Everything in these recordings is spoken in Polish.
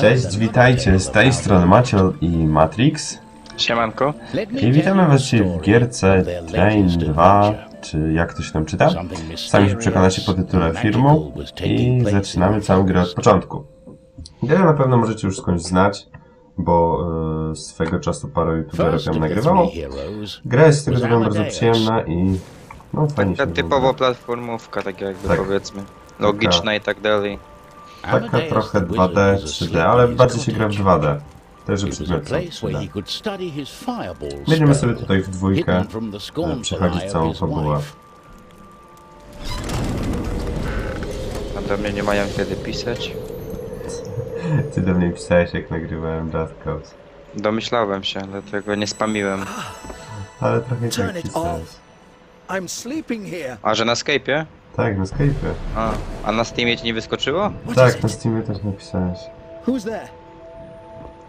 Cześć, witajcie, z tej strony Maciel i Matrix Siemanko. Let me i witamy was dzisiaj w gierce Train latest 2, adventure. czy jak to się tam czyta. Sami się przekonacie po tytule taking i zaczynamy całą grę od początku. Grę na pewno możecie już skądś znać, bo e, swego czasu parę youtuberów ją nagrywało. Gra jest z tego wiem bardzo przyjemna i no fajnie się typowo wygląda. platformówka, tak jakby Tak. powiedzmy. Logiczna i tak dalej. Taka trochę the 2D, wizard was 3D, asleep ale bardziej się gra w cottage. 2D. Także It was a przedmioty są place where 3D. he could study his fireball Będziemy sobie tutaj w dwójkę e, przechodzić całą fabułę. A do mnie nie mają kiedy pisać. Ty do mnie pisałeś jak nagrywałem Just Cause. Domyślałem się, dlatego nie spamiłem. Ale trochę tak pisałeś. A, że na Skype'ie? Tak, na Skype'ie. A, a na Steamie ci nie wyskoczyło? Tak, na? Steamie też napisałeś. Who's there?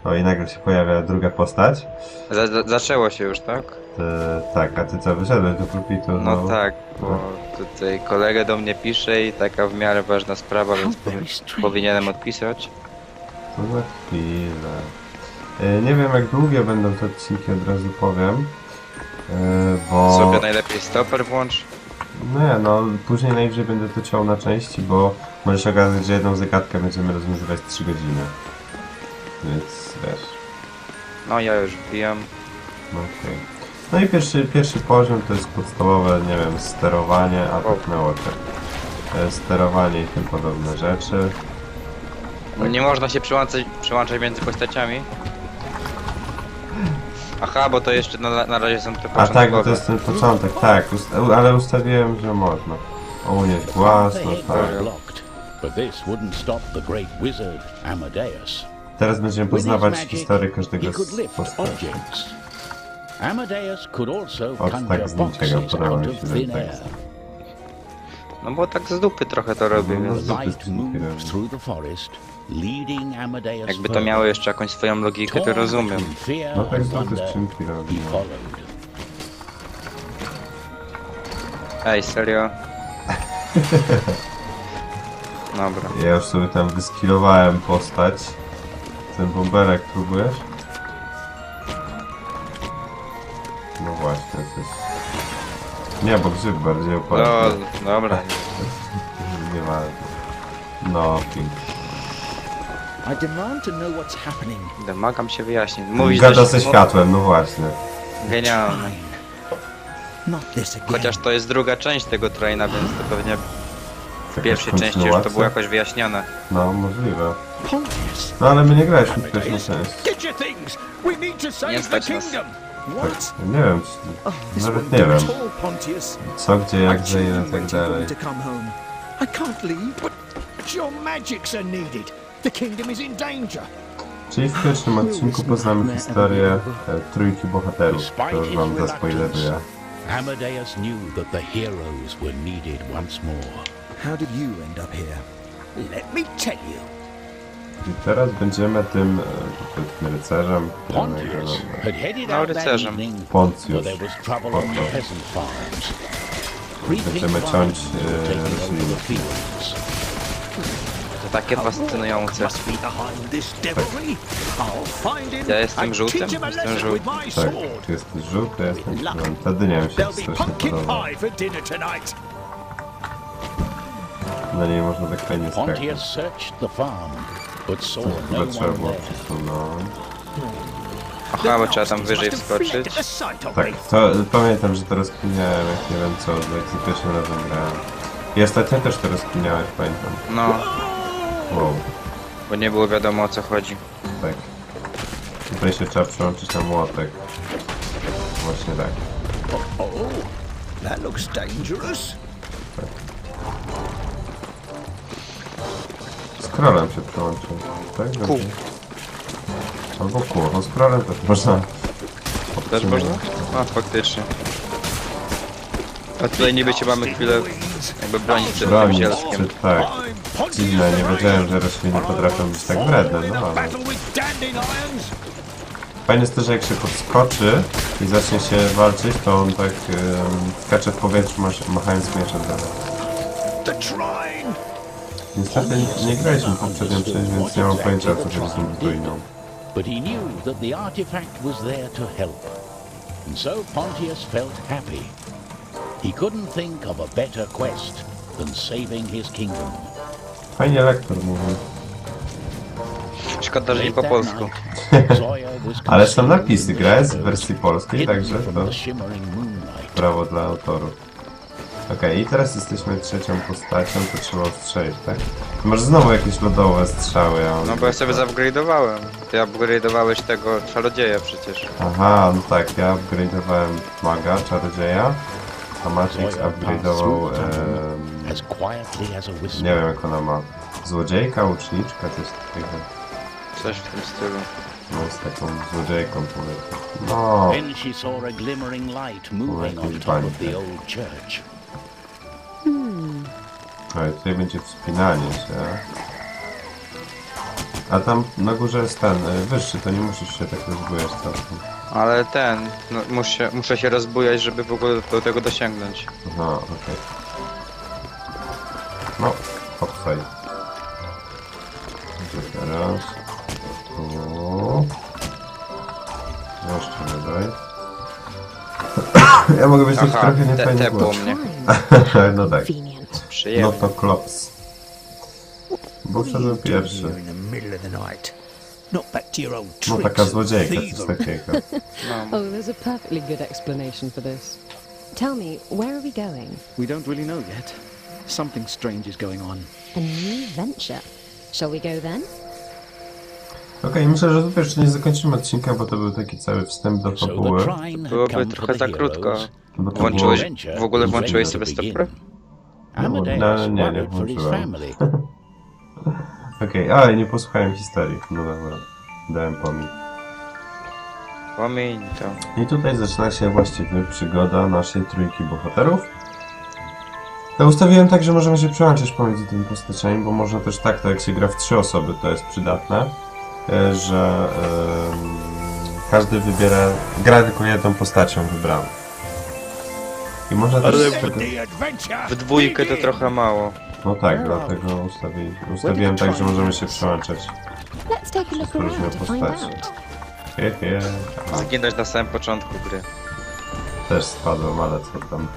O, i nagle się pojawia druga postać. Za, za, zaczęło się już, tak? E, tak, a ty co, wyszedłeś do pulpitu? No tak, bo tutaj kolega do mnie pisze i taka w miarę ważna sprawa, więc strange. powinienem odpisać. To za chwilę. E, nie wiem jak długie będą te odcinki, od razu powiem. E, bo... Sobie najlepiej stoper włącz. Nie, no później najwyżej będę to ciął na części, bo może się okazać, że jedną zagadkę będziemy rozwiązywać 3 godziny. Więc wiesz. No ja już wbijam. No okej. No i pierwszy, pierwszy poziom to jest podstawowe, nie wiem, sterowanie, a tak na oczy. E, Sterowanie i tym podobne rzeczy. Nie można się przyłączać, przyłączać między postaciami. Aha, bo to jeszcze na, na razie są te A tak, bo to początkowe. jest ten początek, tak, usta ale ustawiłem, że można. O, unieść głaz, no tak. was blocked, but this wouldn't stop the great wizard Amadeus. Teraz będziemy With his poznawać magic, historię he każdego could z lift postaci. objects. Amadeus could also O, tak conjure zdjęcia boxes podoba out mi of się thin ten air. tekst. No bo tak z dupy trochę to robię, No, więc z dupy Light skrzynki robi. moved through the forest, leading Amadeus jakby to miało jeszcze jakąś swoją logikę, to rozumiem. No tak dupy thunder, skrzynki robi. no. Ej, serio? Dobra. Ja już sobie tam wyskilowałem postać. Ten bomberek próbujesz? No właśnie, coś... Nie, bo grzyb bardziej No, opłacny. dobra. Nie ma... No, pink. I demand to know what's happening. Domagam się wyjaśnić. Mówisz Gada ze światłem, no właśnie. Genialne. Not this again. Chociaż to jest druga część tego traina, więc to pewnie w Jakaś pierwszej części już to kontynuacja? było jakoś wyjaśnione. No, możliwe. Pontius. No ale my nie graliśmy w pierwszą część. Get your things. We need to Nie save the stać nas. kingdom. What? Nie wiem, Oh, czy... this nawet won't nie do wiem. at all, Pontius. Co, gdzie, jak, że, children tak waiting for dalej. to come home. I can't leave, but, but your magics are needed. The kingdom is in danger. Czyli w pierwszym odcinku poznamy historię e, trójki bohaterów, to już wam zaspoileruję. Amadeus knew that the heroes were needed once more. How did you end up here? Let me tell you. I teraz będziemy tym, e, powiedzmy, rycerzem, Pontius no, had headed No, out that rycerzem. evening, Poncjusz. but there was trouble on the Pontius. peasant farms. Będziemy ciąć, vines were e, taking over rośliny. the fields. To takie fascynujące. Him Ja jestem żółtym, jestem żółty. Tak, ty jesteś żółty, ja jestem czerwony. Ta dynia mi się strasznie podoba. Na niej można tak fajnie skakać. No chyba trzeba było przesunąć. Aha, bo trzeba tam wyżej wskoczyć. Tak, to pamiętam, że to rozkminiałem, jak nie wiem co, za pierwszym razem grałem. I ostatnio też to rozkminiałeś, pamiętam. No, Wow, bo nie było wiadomo o co chodzi. tak. Tutaj się trzeba przełączyć na młotek. Właśnie tak. Oh, that looks dangerous. Scrollem się przełączył, tak? Dobrze. Kół. Albo kół, no scrollem też można. Też można? A, faktycznie. A tutaj niby cię mamy chwilę jakby bronić przed tym Bronić, zielskiem. czy tak. Dziwne, nie wiedziałem, że rośliny potrafią być tak wredne, no ale... Fajne jest to, że jak się podskoczy i zacznie się walczyć, to on tak ym, skacze w powietrzu, masz- machając mieczem. shrine. Niestety nie, graliśmy poprzednią część, więc nie mam pojęcia co chodzi z tą ruiną. But he knew that the artifact was there to help. And so Pontius felt happy. He couldn't think of a better quest than saving his kingdom. Fajnie lektor mówił. Szkoda, że nie po polsku. Ale są napisy, gra jest w wersji polskiej, także to brawo dla autorów. Okej, i teraz jesteśmy trzecią postacią, to trzeba strzelić, tak? Może znowu jakieś lodowe strzały, ja. No bo ja sobie zupgrade'owałem. Ty upgrade'owałeś tego czarodzieja przecież. Aha, no tak, ja upgrade'owałem maga, czarodzieja, a Matrix upgrade'ował, whisper. nie wiem jak ona ma, złodziejka, łuczniczka, coś takiego. Coś w tym stylu. No, z taką złodziejką powiedzmy. No, Then she saw a glimmering light moving on top of the old church. ale tutaj będzie wspinanie się. A tam na górze jest ten, y, wyższy, to nie musisz się tak rozbujać całkiem. Ale ten, no, muszę, muszę się rozbujać, żeby w ogóle do tego dosięgnąć. Aha, okej. No, hopsaj. To teraz. Tu. Jeszcze dodaj. Ja mogę być taki Aha, trochę te, głos. mnie. No tak. Convenient. No Przyjemnie. to klops. Bo you doing pierwszy. here in the middle of the night? Not back No taka złodziejka, coś takiego. No. Oh, there's a perfectly good explanation for this. Tell me, where are we going? We don't really know yet. Something strange is going on. A new venture. Shall we go then? Okej, myślę, że tutaj jeszcze nie zakończymy odcinka, bo to był taki cały wstęp do fabuły. Byłoby trochę za the krótko. Bo to Włączyłeś, było... w ogóle włączyłeś sobie begin. No, no, nie, nie włączyłem. Okej, ale nie posłuchałem historii. No dobra, dałem pomnik. Pomiń to. I tutaj zaczyna się właściwie przygoda naszej trójki bohaterów. Ja ustawiłem tak, że możemy się przełączyć pomiędzy tymi postaciami, bo można też tak, to jak się gra w trzy osoby, to jest przydatne, e, że em, każdy wybiera, gra tylko jedną postacią wybraną. I można też... tego- W dwójkę to trochę mało. No tak, dlatego ustawi, ustawiłem tak, że możemy się przełączać. Let's take a look around to find out. Zginąć na samym początku gry. też spadłem, ale co tam.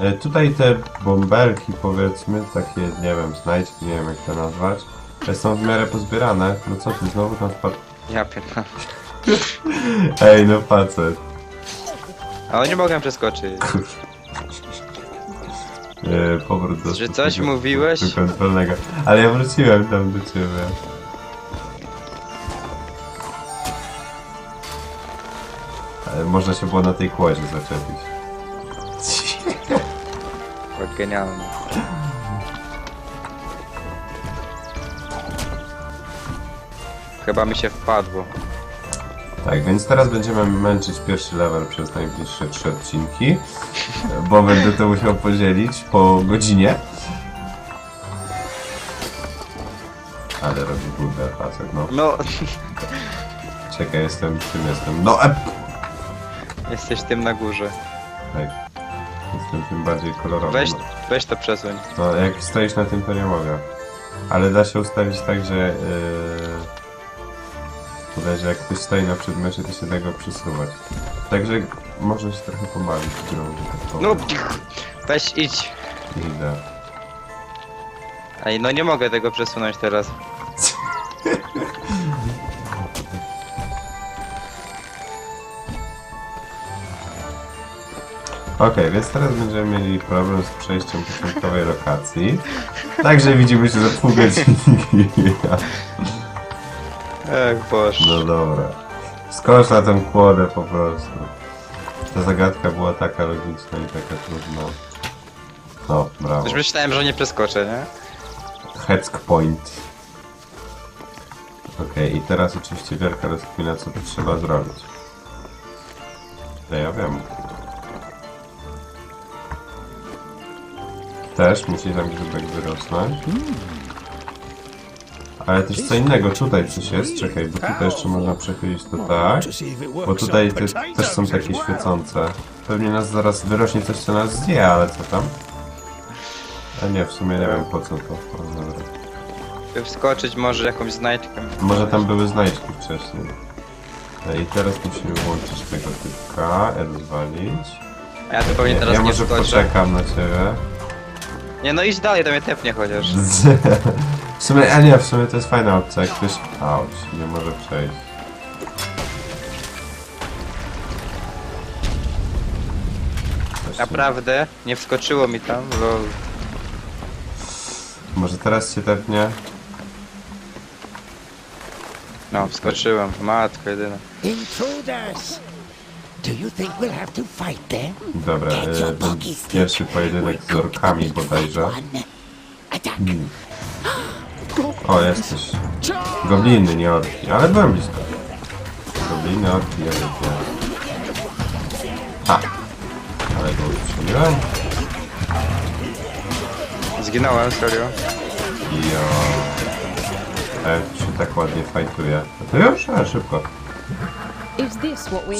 E, Tutaj te bąbelki, powiedzmy, takie, nie wiem, znajdźki, nie wiem jak to nazwać, e, są w miarę pozbierane. No co ty, znowu tam wpadł? Ja pierdolę. Ej, no facet. Ale nie mogłem przeskoczyć. E, powrót do Że coś swojego mówiłeś? kontrolnego. Ale ja wróciłem tam do ciebie. Ale można się było na tej kłodzie zaczepić. To genialne. Chyba mi się wpadło. Tak, więc teraz będziemy męczyć pierwszy level przez najbliższe trzy odcinki, bo będę to musiał podzielić po godzinie. Ale robi budę facet, no. No, Czekaj, jestem, czym jestem? No, ep! jesteś tym na górze. Tak. Jestem tym bardziej kolorowym. Weź, weź to przesuń. No, jak stoisz na tym, to nie mogę. Ale da się ustawić tak, że... Yy... Bodajże jak ktoś stoi na przedmiocie, to się da go przesuwać. Także można się trochę pobawić grą, że tak No, powiem. weź idź. Idę. Ej, no nie mogę tego przesunąć teraz. Okej, więc teraz będziemy mieli problem z przejściem początkowej lokacji. Także widzimy się za pół godziny. Ech, boż. No dobra. Skocz na tę kłodę po prostu. Ta zagadka była taka logiczna i taka trudna. No, brawo. Już myślałem, że nie przeskoczę, nie? Heck point. Okej, i teraz oczywiście wielka rozkmina, co tu trzeba zrobić. Ja, ja wiem. Też musi tam grzybek wyrosnąć. Ale też co innego, tutaj coś jest, czekaj, bo tutaj jeszcze można przechylić to tak. To Bo tutaj te, też są takie świecące. Pewnie nas zaraz wyrośnie coś, co nas zje, ale co tam? A nie, w sumie nie wiem po co to. O, dobra. Wskoczyć może jakąś znajdźkę. Może tam były znajdźki wcześniej. No I teraz musimy włączyć tego typka, rozwalić. A ja tu pewnie Nie, teraz ja nie może wskoczę. poczekam na ciebie. Nie no idź dalej, to mnie tepnie chociaż. W sumie, a nie, w sumie to jest fajna opcja, jak ktoś... Auć, nie może przejść. Coś Naprawdę? Nie wskoczyło mi tam, lol. Może teraz się tepnie? No, wskoczyłem. Matko jedyna. Intruders! Do you think we'll have to fight them? Dobra, Get your e, pierwszy pojedynek z orkami bodajże. One. Attack! O, jesteś. Gobliny, nie orki, ale byłem blisko. Gobliny, orki, ja. Ha! Ale go uczyniłem. Zginąłem, serio. Jo. E, się tak ładnie fajtuje. A to już? A, szybko.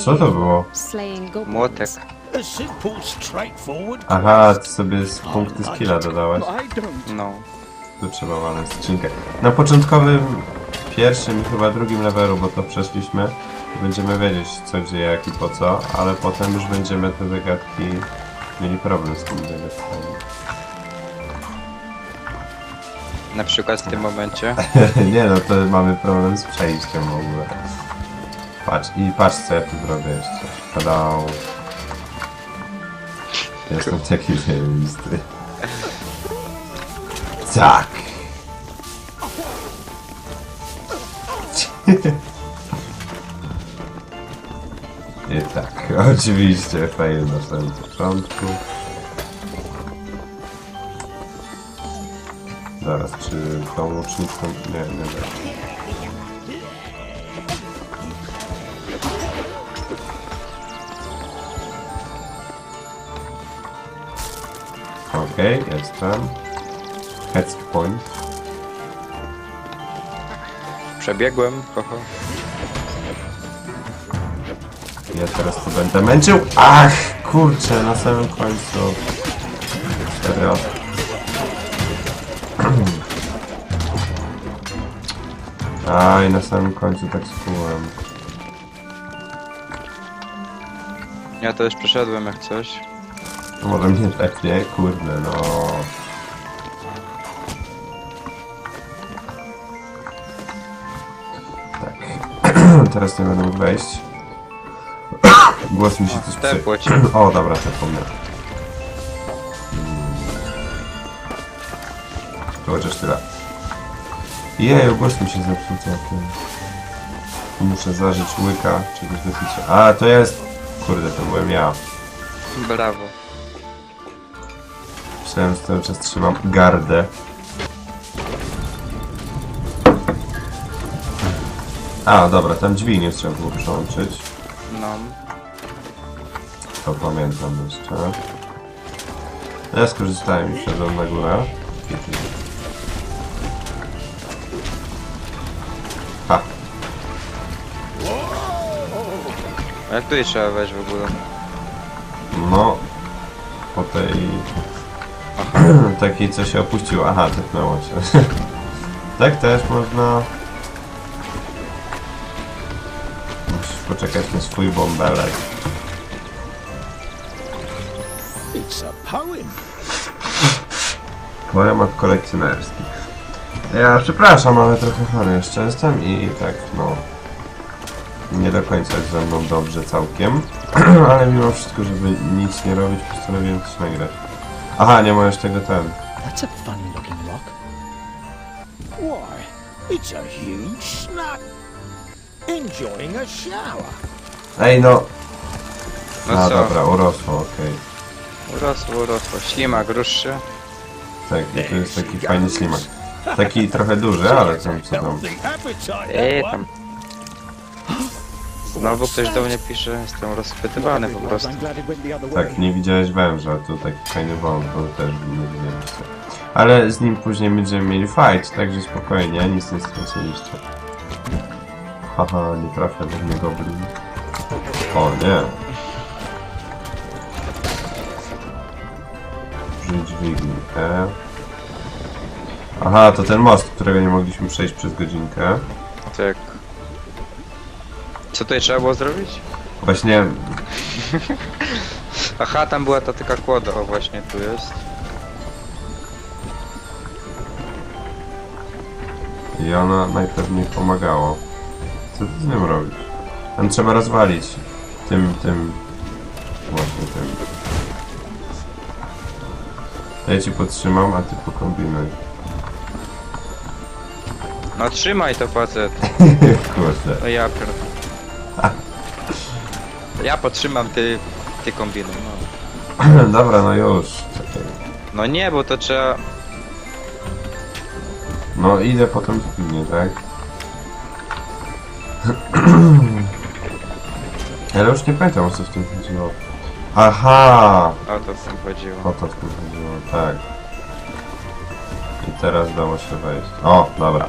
Co to było? Młotek. Aha, ty sobie z punkty skilla dodałeś. No. Mamy skrzynkę. Na początkowym, pierwszym i chyba drugim levelu, bo to przeszliśmy, będziemy wiedzieć co gdzie, jak i po co, ale potem już będziemy te zagadki mieli problem z tymi zagadkami. Na przykład w tym momencie. Nie no, to mamy problem z przejściem w ogóle. Patrz, i patrz co ja tu zrobię jeszcze. Tada. Jestem taki zajebisty. Tak! I tak, oczywiście fail na samym początku. Zaraz, czy tą łucznicą... Nie, nie wiem. Okej, jestem. Head point. Przebiegłem, hoho. Ja teraz to będę męczył. Ach, kurczę, na samym końcu. Serio. Aj, na samym końcu tak skułem. Ja to już przeszedłem jak coś. Może mnie tak nie, kurde, no. Teraz nie będę mógł wejść. Głos mi się coś przy... O, dobra, po mnie. To chociaż tyle. Jeju, głos mi się zepsuł całkiem. Muszę zażyć łyka czegoś. A, to jest... Kurde, to byłem ja. Brawo. Myślałem, że cały czas trzymam gardę. A, dobra, tam drzwi nie trzeba było przełączyć. No. To pamiętam jeszcze. Ja skorzystałem i wszedłem na górę. Ha, A jak tutaj trzeba wejść w ogóle? no. Po tej... takiej, co się opuściło. Aha, tepnęło się. tak też można... poczekać na swój bąbelek. It's a poem. Poemat kolekcjonerski. Ja przepraszam, ale trochę chory jeszcze jestem i tak, no... Nie do końca jest ze mną dobrze całkiem. ale mimo wszystko, żeby nic nie robić, postanowiłem coś nagrać. Aha, nie możesz tego ten... That's a funny looking rock. Why, it's a huge snap. Enjoying a shower. Ej, no... No A, co? dobra, urosło, okej. Urosło, urosło. Ślimak, rusz się. Tak, i to jest taki fajny ślimak. Taki trochę duży, ale tam co tam... Healthy appetite, Ej, that tam. Znowu ktoś do mnie pisze. Jestem rozchwytywany po prostu. I'm glad it went the other way. Tak, nie widziałeś węża, to taki fajny wąż, bo też nie widzieliście. Ale z nim później będziemy mieli fight, także spokojnie, nic nie straciliście. Haha, nie trafia do mnie goblin. O nie. Rzuć dźwignię. Aha, to ten most, którego nie mogliśmy przejść przez godzinkę. Tak. Co tutaj trzeba było zrobić? Właśnie, Aha, tam była ta taka kłoda, o właśnie tu jest. i ona najpewniej pomagało. Co ty z nim robisz? Tam trzeba rozwalić. Tym, tym... Właśnie tym. Ja ci podtrzymam, a ty pokombinuj. No trzymaj to facet. Kurde. No ja pier... Ja podtrzymam, ty, ty kombinuj, no. Dobra, no już. Czekaj. No nie, bo to trzeba... No idę potem pilnie, tak? Ale już nie pamiętam o co w tym chodziło. Aha! O to w tym chodziło. O to w tym chodziło, tak. I teraz dało się wejść. O, dobra.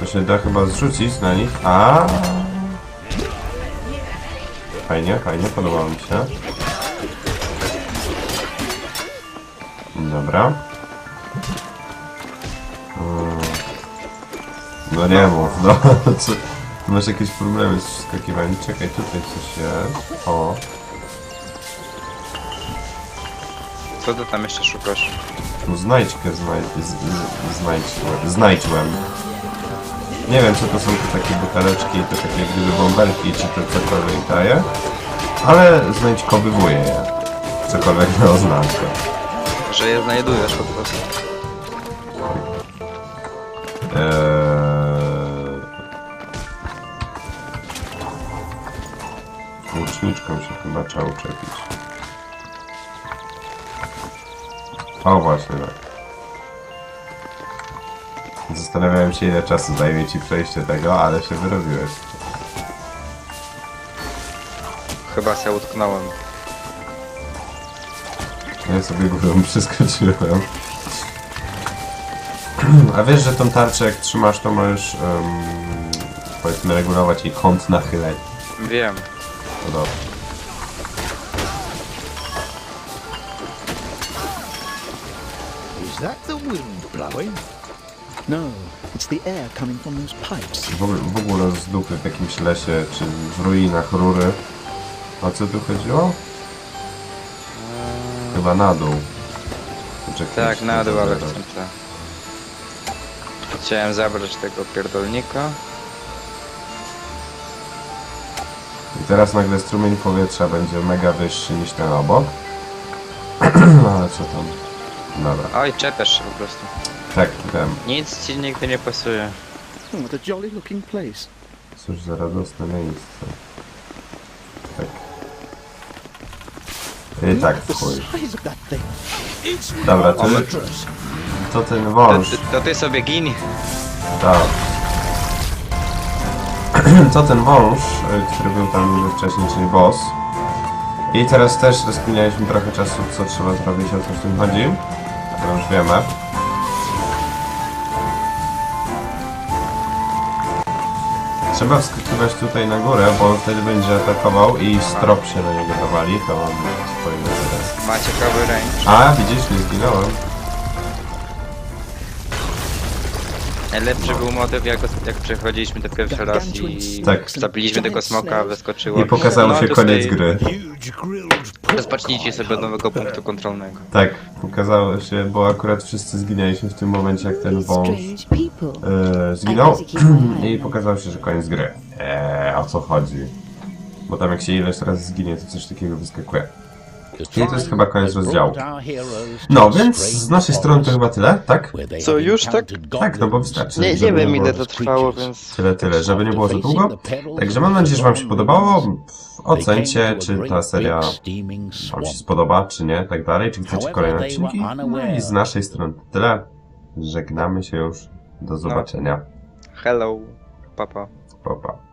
To się da chyba zrzucić na nich, a Fajnie, fajnie, podobało mi się. Dobra. No nie mów, no co? Masz jakieś problemy z wskakiwaniem? Czekaj, tutaj coś jest. O, Co ty tam jeszcze szukasz? tu znajdźkę znajdź, znajdźłem, znajdźłem. Nie wiem, co to są te takie buteleczki, te takie gdyby bąbelki, czy to cokolwiek daje. Ale znajdźkowywuję je. Cokolwiek to oznacza. Że je znajdujesz po prostu. Eee... Łuczniczką się chyba trzeba uczepić. O właśnie tak. Zastanawiałem się ile czasu zajmie ci przejście tego, ale się wyrobiłeś. Chyba się utknąłem. Ja sobie górą przeskoczyłem. A wiesz, że tą tarczę jak trzymasz, to możesz em, powiedzmy regulować jej kąt nachyleń. Wiem. No dobrze. Is that the wind blowing? No, it's the air coming from those pipes. W ogóle, w ogóle z dupy w jakimś lesie, czy w ruinach rury. O co tu chodziło? Chyba na dół. Poczekaj, Tak, na dół, ale chcę te... Chciałem zabrać tego pierdolnika. Teraz nagle strumień powietrza będzie mega wyższy niż ten obok. No ale co tam? Dobra. Oj, czepiasz się po prostu. Tak, wiem. Nic ci nigdy nie pasuje. Oh, what a jolly looking place. Cóż za radosne miejsce. Tak. I tak, the chuj. size of that thing. It's Dobra, to, to ten To, wąż. ty- to ty sobie gin. Tak. To ten wąż, y, który był tam wcześniej, czyli boss. I teraz też rozkminialiśmy trochę czasu, co trzeba zrobić, o co w tym chodzi. To już wiemy. Trzeba wskakiwać tutaj na górę, bo on wtedy będzie atakował i strop się na niego nawali, to on swoim teraz. Ma ciekawy range. A, widzisz, nie zginąłem. Najlepszy był motyw, jak, jak przechodziliśmy to pierwszy raz i Tak. zabiliśmy tego smoka, wyskoczyło. I pokazał No, się koniec gry. Rozpocznijcie sobie od nowego punktu kontrolnego. Tak, pokazało się, bo akurat wszyscy zginęliśmy w tym momencie, jak ten wąż e, zginął i pokazało się, że koniec gry. Eee, o co chodzi? Bo tam jak się ileś razy zginie, to coś takiego wyskakuje. I to jest chyba koniec rozdziału. No, więc z naszej strony to chyba tyle, tak? Co, już tak? Tak, no bo wystarczy. Nie, nie wiem ile to trwało, więc... Tyle, tyle, żeby nie było za długo. Także mam nadzieję, że wam się podobało. Ocencie, czy ta seria wam się spodoba, czy nie, tak dalej, czy chcecie kolejne odcinki. No i z naszej strony to tyle. Żegnamy się już. Do zobaczenia. Hello, papa. Pa, pa.